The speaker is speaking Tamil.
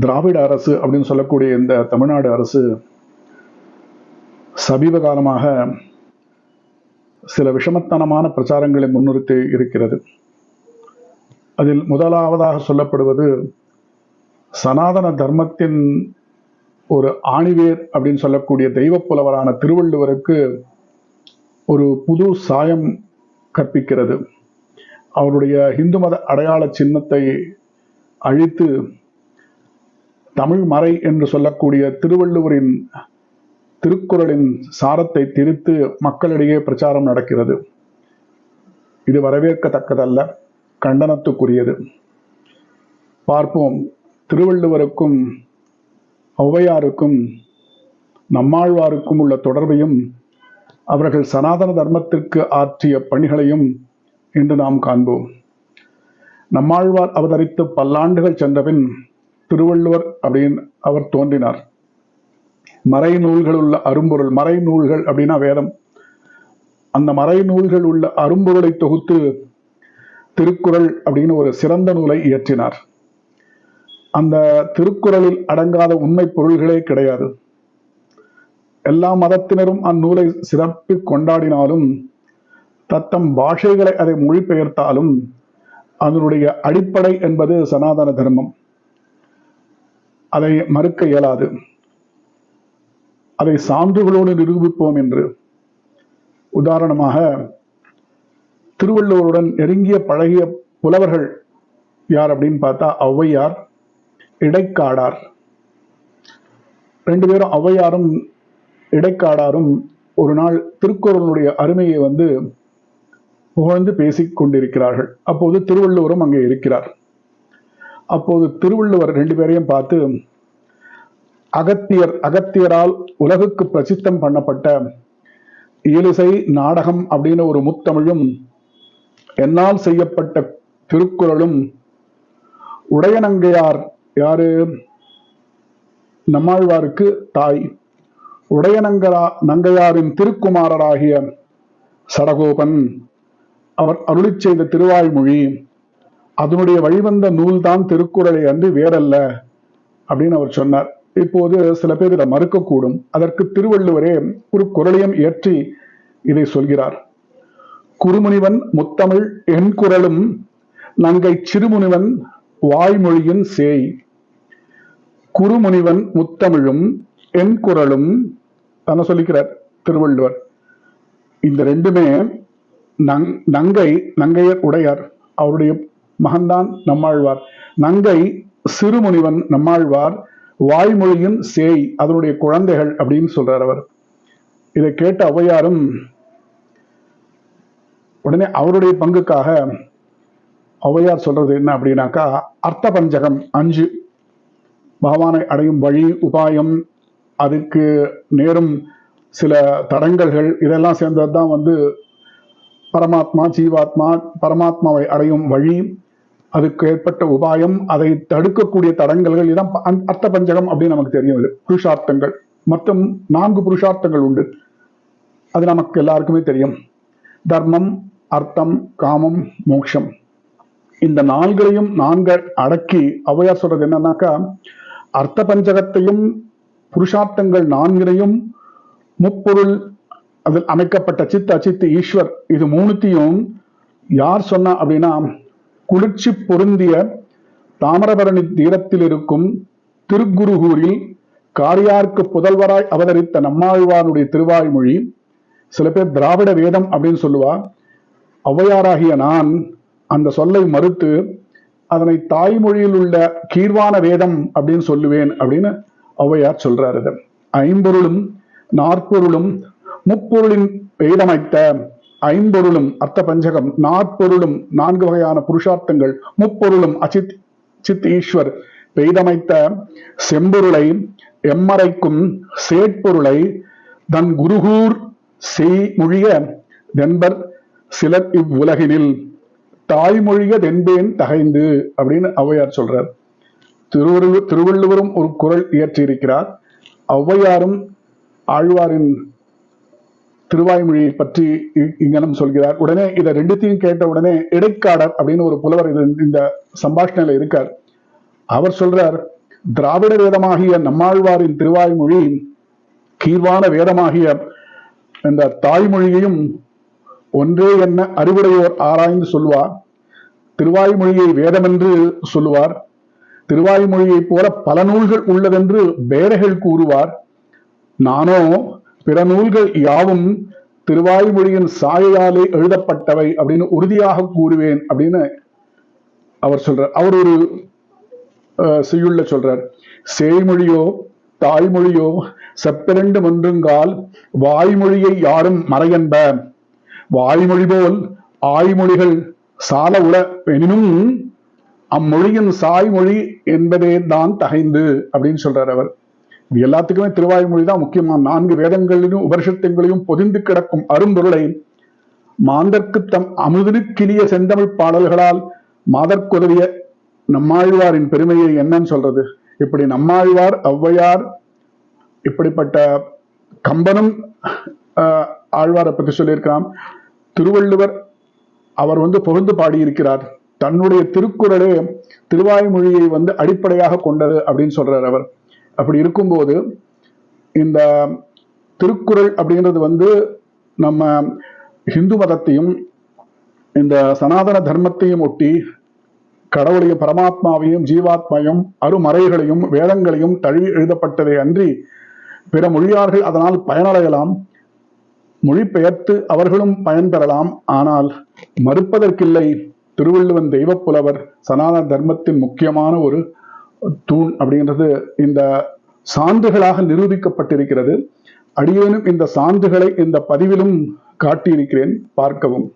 திராவிட அரசு அப்படின்னு சொல்லக்கூடிய இந்த தமிழ்நாடு அரசு சமீப காலமாக சில விஷமத்தனமான பிரச்சாரங்களை முன்னிறுத்தி இருக்கிறது. அதில் முதலாவதாக சொல்லப்படுவது சனாதன தர்மத்தின் ஒரு ஆணிவேர் அப்படின்னு சொல்லக்கூடிய தெய்வ புலவரான திருவள்ளுவருக்கு ஒரு புது சாயம் கற்பிக்கிறது. அவருடைய இந்து மத அடையாள சின்னத்தை அழித்து தமிழ் மறை என்று சொல்லக்கூடிய திருவள்ளுவரின் திருக்குறளின் சாரத்தை திரித்து மக்களிடையே பிரச்சாரம் நடக்கிறது. இது வரவேற்கத்தக்கதல்ல கண்டனத்துக்குரியது. பார்ப்போம் திருவள்ளுவருக்கும் ஔவையாருக்கும் நம்மாழ்வாருக்கும் உள்ள தொடர்பையும் அவர்கள் சனாதன தர்மத்திற்கு ஆற்றிய பணிகளையும் இன்று நாம் காண்போம். நம்மாழ்வார் அவதரித்து பல்லாண்டுகள் சென்றபின் திருவள்ளுவர் அப்படின்னு அவர் தோன்றினார். மறை நூல்கள் உள்ள அரும்பொருள் மறை நூல்கள் அப்படின்னா வேதம். அந்த மறை நூல்கள் உள்ள அரும்பொருளை தொகுத்து திருக்குறள் அப்படின்னு ஒரு சிறந்த நூலை இயற்றினார். அந்த திருக்குறளில் அடங்காத உண்மை பொருள்களே கிடையாது. எல்லா மதத்தினரும் அந்நூலை சிறப்பி கொண்டாடினாலும் தத்தம் பாஷைகளை அதை மொழிபெயர்த்தாலும் அதனுடைய அடிப்படை என்பது சனாதன தர்மம். அதை மறுக்க இயலாது. அதை சான்றுகளோடு நிரூபிப்போம் என்று உதாரணமாக திருவள்ளுவருடன் நெருங்கிய பழகிய புலவர்கள் யார் அப்படின்னு பார்த்தா ஔவையார் இடைக்காடார். ரெண்டு பேரும் ஔவையாரும் இடைக்காடாரும் ஒரு நாள் திருக்குறளுடைய அருமையை வந்து புகழ்ந்து பேசிக் கொண்டிருக்கிறார்கள். அப்போது திருவள்ளுவரும் அங்கே இருக்கிறார். அப்போது திருவள்ளுவர் ரெண்டு பேரையும் பார்த்து அகத்தியர் அகத்தியரால் உலகுக்கு பிரசித்தம் பண்ணப்பட்ட இயலிசை நாடகம் அப்படின்னு ஒரு முத்தமிழும் என்னால் செய்யப்பட்ட திருக்குறளும் உடையநங்கையார் யாரு? நம்மாழ்வாருக்கு தாய். உடையநங்கரா நங்கையாரின் திருக்குமாரராகிய சடகோபன் அவர் அருளிச் செய்த திருவாய்மொழி அதனுடைய வழிவந்த நூல்தான் திருக்குறளை அன்று வேறல்ல அப்படின்னு அவர் சொன்னார். இப்போது சில பேர் இதை மறுக்கக்கூடும். அதற்கு திருவள்ளுவரே ஒரு குரலையும் ஏற்றி இதை சொல்கிறார். குறுமுனிவன் முத்தமிழ் என் குரலும் நங்கை சிறுமுனிவன் வாய்மொழியின் சேய். குறுமுனிவன் முத்தமிழும் என் குரலும் தன்னை சொல்லிக்கிறார் திருவள்ளுவர். இந்த ரெண்டுமே நங் நங்கை நங்கையர் உடையார். அவருடைய மகன்தான் நம்மாழ்வார். நங்கை சிறுமுனிவன் நம்மாழ்வார். வாய்மொழியின் சேய் அதனுடைய குழந்தைகள் அப்படின்னு சொல்றார் அவர். இதை கேட்ட ஔவையாரும் உடனே அவருடைய பங்குக்காக ஔவையார் சொல்றது என்ன அப்படின்னாக்கா அர்த்த பஞ்சகம் அஞ்சு. பகவானை அடையும் வழி உபாயம் அதுக்கு நேரும் சில தடங்கல்கள் இதெல்லாம் சேர்ந்தது தான் வந்து பரமாத்மா ஜீவாத்மா பரமாத்மாவை அடையும் வழி. அதுக்கு ஏற்பட்ட உபாயம் அதை தடுக்கக்கூடிய தடங்கல்கள் இதான் அர்த்த பஞ்சகம் அப்படின்னு நமக்கு தெரியும் இது. புருஷார்த்தங்கள். மொத்தம் நான்கு புருஷார்த்தங்கள் உண்டு. அது நமக்கு எல்லாருக்குமே தெரியும். தர்மம் அர்த்தம் காமம் மோட்சம். இந்த நாள்களையும் நான்கு அடக்கி ஔவையார் சொல்றது என்னன்னாக்கா அர்த்த பஞ்சகத்தையும் புருஷார்த்தங்கள் நான்கினையும் முப்பொருள் அதில் அமைக்கப்பட்ட சித் அச்சித் ஈஸ்வர் இது மூணுத்தையும் யார் சொன்னா அப்படின்னா குளிர்ச்சி பொருந்திய தாமிரபரணி தீரத்தில் இருக்கும் திருக்குருகூரில் காரியார்க்கு புதல்வராய் அவதரித்த நம்மாழ்வாருடைய திருவாய்மொழி சில பேர் திராவிட வேதம் அப்படின்னு சொல்லுவா ஔவையாராகிய நான் அந்த சொல்லை மறுத்து அதனை தாய்மொழியில் உள்ள கீர்வான வேதம் அப்படின்னு சொல்லுவேன் அப்படின்னு ஔவையார் சொல்றாரு. ஐம்பொருளும் நாற்பொருளும் முப்பொருளின் பெய்தமைத்த ஐம்பொருளும் அர்த்த பஞ்சகம் நாற்பொருளும் நான்கு வகையான புருஷார்த்தங்கள் முப்பொருளும் அச்சித் சித் ஈஸ்வர் பெய்தமைத்த செம்பொருளை எம்மறைக்கும் சேட்பொருளை தன் குருகூர் செய்மொழிய தென்பர் சிலர் இவ்வுலகினில். தாய்மொழிய தென்பேன் தகைந்து அப்படின்னு ஔவையார் சொல்றார். திருவள்ளுவர் திருவள்ளுவரும் ஒரு குரல் இயற்றியிருக்கிறார். ஔவையாரும் ஆழ்வாரின் திருவாய்மொழியை பற்றி இங்கனம் சொல்கிறார். உடனே இதை ரெண்டுத்தையும் கேட்ட உடனே இடைக்காடர் அப்படின்னு ஒரு புலவர் இது இந்த சம்பாஷணையில இருக்கார். அவர் சொல்றார் திராவிட வேதமாகிய நம்மாழ்வாரின் திருவாய்மொழி கீழ்வான வேதமாகிய இந்த தாய்மொழியையும் ஒன்றே என்ன அறிவுடையோர் ஆராய்ந்து சொல்வார் திருவாய்மொழியை வேதமென்று சொல்லுவார். திருவாய்மொழியைப் போல பல நூல்கள் உள்ளதென்று பேரைகள் கூறுவார். நானோ பிற நூல்கள் யாவும் திருவாய்மொழியின் சாயையாலே எழுதப்பட்டவை அப்படின்னு உறுதியாக கூறுவேன் அப்படின்னு அவர் சொல்றார். அவர் ஒரு அஹ், செய்யுள்ள சொல்றார். சேய்மொழியோ தாய்மொழியோ செப்பிரண்டு ஒன்றுங்கால் வாய்மொழியை யாரும் மறையன்ப. வாய்மொழி போல் ஆய்மொழிகள் சால உள எனினும் அம்மொழியின் சாய்மொழி என்பதே தான் தகைந்து அப்படின்னு சொல்றார் அவர். இது எல்லாத்துக்குமே திருவாய்மொழி தான் முக்கியமான நான்கு வேதங்களிலும் உபரிஷத்தங்களையும் பொதிந்து கிடக்கும் அரும்பொருளை மாந்தர்க்கு தம் அமுதனுக்கிளிய செந்தமிழ் பாடல்களால் மாதற்குதவிய நம்மாழ்வாரின் பெருமையை என்னன்னு சொல்றது? இப்படி நம்மாழ்வார் ஔவையார் இப்படிப்பட்ட கம்பனும் ஆஹ், ஆழ்வாரை பற்றி சொல்லியிருக்கிறான். திருவள்ளுவர் அவர் வந்து புகழ்ந்து பாடியிருக்கிறார். தன்னுடைய திருக்குறளே திருவாய்மொழியை வந்து அடிப்படையாக கொண்டது அப்படின்னு சொல்றார் அவர். அப்படி இருக்கும்போது இந்த திருக்குறள் அப்படிங்கிறது வந்து நம்ம ஹிந்து மதத்தையும் இந்த சனாதன தர்மத்தையும் ஒட்டி கடவுளையும் பரமாத்மாவையும் ஜீவாத்மையும் அருமறைகளையும் வேதங்களையும் தழுவி எழுதப்பட்டதை அன்றி பிற மொழியார்கள் அதனால் பயனடையலாம். மொழிபெயர்த்து அவர்களும் பயன்பெறலாம் ஆனால் மறுப்பதற்கில்லை. திருவள்ளுவன் தெய்வப் புலவர் சனாதன தர்மத்தின் முக்கியமான ஒரு தூண் அப்படிங்கிறது இந்த சான்றுகளாக நிரூபிக்கப்பட்டிருக்கிறது. அடியேனும் இந்த சான்றுகளை இந்த பதிவிலும் காட்டியிருக்கிறேன் பார்க்கவும்.